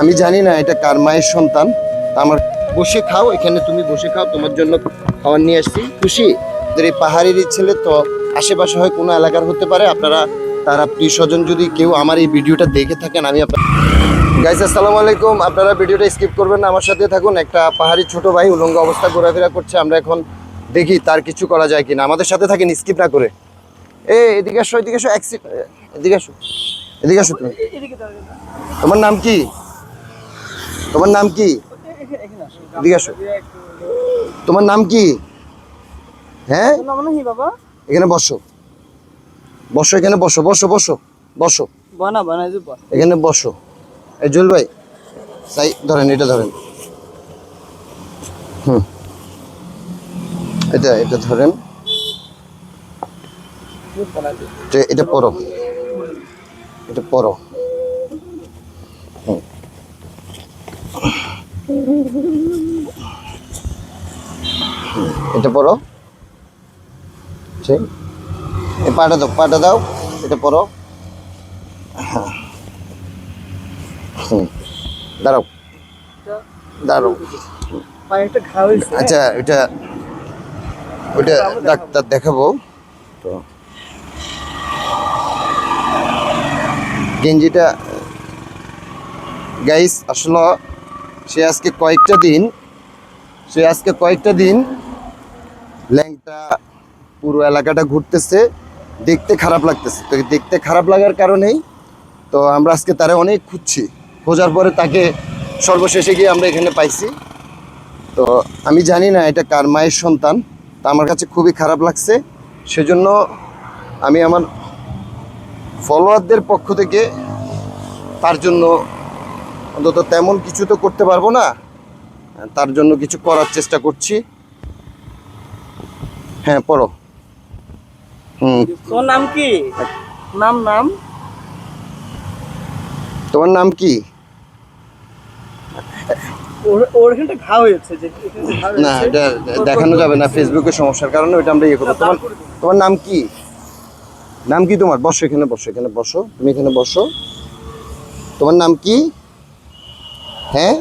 আমি জানি না এটা কার মায়ের সন্তান। আমার বসে খাও, এখানে তুমি বসে খাও, তোমার জন্য খাবার নিয়ে আসছি। খুশি? এই পাহাড়েরই ছেলে তো আশেপাশে হয় কোনো এলাকার হতে পারে। আপনারা, তার আত্মীয় স্বজন যদি কেউ আমার এই ভিডিওটা দেখে থাকেন, আমি আপনার গাইস আসসালামু আলাইকুম। আপনারা ভিডিওটা স্কিপ করবেন না, আমার সাথে থাকুন। একটা পাহাড়ি ছোট ভাই উলঙ্গ অবস্থা ঘোরাফেরা করছে, আমরা এখন দেখি তার কিছু করা যায় কিনা। আমাদের সাথে থাকেন স্কিপ না করে। এ এদিকে আসো এদিকে আসো এদিকে আসো। এদিকে আসো তুমি। তোমার নাম কি? তোমার নাম কি? এদিকে আসো। তোমার নাম কি? হ্যাঁ? বাবা এখানে বসো। বসো এখানে বসো বসো বসো বসো। এখানে বসো। এই জুল ভাই সাই ধরেন এটা ধরেন। হুম। এটা এটা ধরেন। এটা- এটা পড়ো এটা। হুম, এটা পড়ো ঠিক। এই পাটা দাও পাটা দাও এটা পড়ো হুম। দাঁড়াও। দাঁড়াও। আচ্ছা এটা ওটা ডাক্তার দেখাবো। তো গেঞ্জিটা গাইস আসলে, সে আজকে কয়েকটা দিন, সে আজকে কয়েকটা দিন ল্যাংটা পুরো এলাকাটা ঘুরতেছে, দেখতে খারাপ লাগতেছে। তো দেখতে খারাপ লাগার কারণেই তো আমরা আজকে তারা অনেক খুঁজছি। খোঁজার পরে তাকে সর্বশেষে গিয়ে আমরা এখানে পাইছি। তো আমি জানি না এটা কার মায়ের সন্তান, তা আমার কাছে খুবই খারাপ লাগছে। সেজন্য আমি আমার ফলোয়ারদের পক্ষ থেকে তার জন্য অন্তত তেমন কিছু তো করতে পারব না। তার জন্য কিছু করার চেষ্টা করছি। হ্যাঁ পড়ো। হুম। তোর নাম কি? নাম নাম? তোমার নাম কি? না এটা দেখানো যাবে না ফেসবুকের সমস্যার কারণে ওইটা আমরা ইয়ে করব। তোমার তোমার নাম কি? নাম কি তোমার? বসো এখানে বসো এখানে বসো। তুমি এখানে বসো। তোমার নাম কি? হ্যাঁ?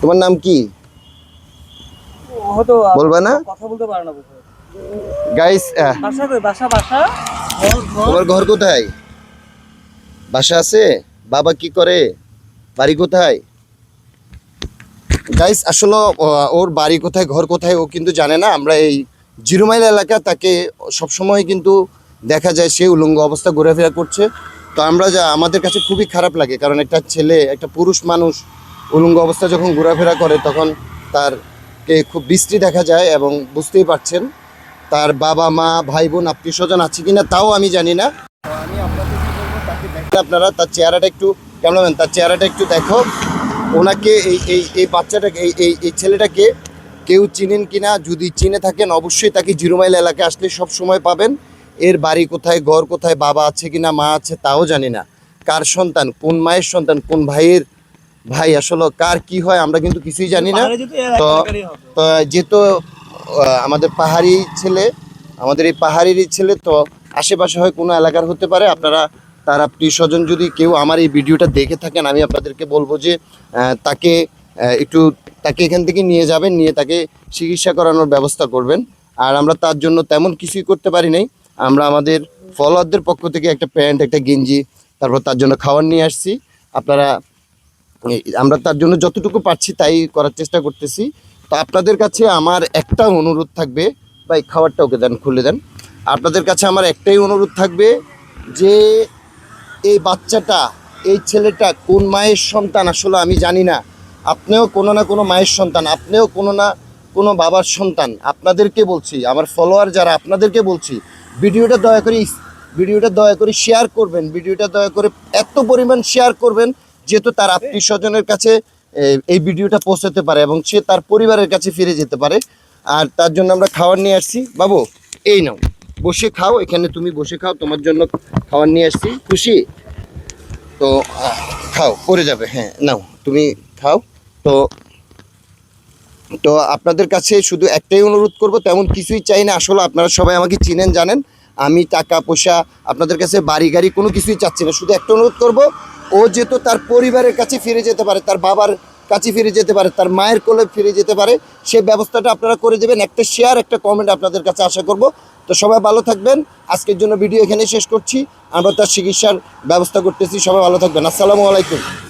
তোমার নাম কি? বলবা না? কথা বলতে পারে না গাইস তোমার ঘর কোথায়? বাসা আছে? বাবা কি করে? বাড়ি কোথায়? গাইস আসলে ওর বাড়ি কোথায় ঘর কোথায় ও কিন্তু জানে না। আমরা এই জিরো মাইল এলাকা তাকে সবসময় কিন্তু দেখা যায়, সে উলঙ্গ অবস্থা ঘোরাফেরা করছে। তো আমরা যা, আমাদের কাছে খুবই খারাপ লাগে, কারণ একটা ছেলে, একটা পুরুষ মানুষ উলঙ্গ অবস্থা যখন ঘোরাফেরা করে, তখন তার কে খুব বৃষ্টি দেখা যায় এবং বুঝতেই পারছেন তার বাবা, মা, ভাই বোন, আত্মীয় স্বজন আছে কিনা তাও আমি জানি না। আপনারা তার চেহারাটা একটু ক্যামেরাম্যান তার চেহারাটা একটু দেখো। ওনাকে, এই এই এই বাচ্চাটাকে এই এই ছেলেটাকে কেউ চিনেন কিনা যদি চিনে থাকেন অবশ্যই তাকে জিরো মাইল এলাকায় আসলে সব সময় পাবেন। এর বাড়ি কোথায় ঘর কোথায় বাবা আছে কিনা মা আছে তাও জানি না। কার সন্তান কোন মায়ের সন্তান কোন ভাইয়ের ভাই আসলে কার কি হয় আমরা কিন্তু কিছুই জানি না। তো যেহেতু আমাদের পাহাড়ি ছেলে আমাদের এই পাহাড়িরই ছেলে তো আশেপাশে হয় কোনো এলাকার হতে পারে। আপনারা তার আত্মীয় স্বজন যদি কেউ আমার এই ভিডিওটা দেখে থাকেন আমি আপনাদেরকে বলব যে তাকে একটু তাকে এখান থেকে নিয়ে যাবেন, নিয়ে তাকে চিকিৎসা করানোর ব্যবস্থা করবেন। আর আমরা তার জন্য তেমন কিছুই করতে পারি নাই। আমরা আমাদের ফলোয়ারদের পক্ষ থেকে একটা প্যান্ট, একটা গেঞ্জি, তারপর তার জন্য খাবার নিয়ে আসছি। আপনারা, আমরা তার জন্য যতটুকু পারছি তাই করার চেষ্টা করতেছি। তো আপনাদের কাছে আমার একটা অনুরোধ থাকবে। ভাই, খাবারটা ওকে দেন, খুলে দেন। আপনাদের কাছে আমার একটাই অনুরোধ থাকবে যে, এই বাচ্চাটা, এই ছেলেটা কোন মায়ের সন্তান আসলে আমি জানি না। আপনিও কোনো না কোনো মায়ের সন্তান, আপনিও কোনো না কোনো বাবার সন্তান। আপনাদেরকে বলছি, আমার ফলোয়ার যারা, আপনাদেরকে বলছি, ভিডিওটা দয়া করে ভিডিওটা দয়া করে শেয়ার করবেন, ভিডিওটা দয়া করে এত পরিমাণ শেয়ার করবেন যেহেতু তার আত্মীয় স্বজনের কাছে এই ভিডিওটা পৌঁছাতে পারে এবং সে তার পরিবারের কাছে ফিরে যেতে পারে। আর তার জন্য আমরা খাবার নিয়ে আসছি। বাবু, এই নাও, বসে খাও, এখানে তুমি বসে খাও, তোমার জন্য খাবার নিয়ে আসছি। খুশি? তো খাও, পড়ে যাবে হ্যাঁ নাও, তুমি খাও। তো তো আপনাদের কাছে শুধু একটাই অনুরোধ করব, তেমন কিছুই চাই না। আসলে আপনারা সবাই আমাকে চিনেন, জানেন। আমি টাকা পয়সা, আপনাদের কাছে বাড়ি গাড়ি কোনো কিছুই চাচ্ছি না। শুধু একটা অনুরোধ করব, ও যেহেতু তার পরিবারের কাছে ফিরে যেতে পারে, তার বাবার কাছে ফিরে যেতে পারে, তার মায়ের কোলে ফিরে যেতে পারে, সে ব্যবস্থাটা আপনারা করে দেবেন। একটা শেয়ার একটা কমেন্ট আপনাদের কাছে আশা করব। তো সবাই ভালো থাকবেন। আজকের জন্য ভিডিও এখানে শেষ করছি। আমরা তার চিকিৎসার ব্যবস্থা করতেছি। সবাই ভালো থাকবেন। আসসালামু আলাইকুম।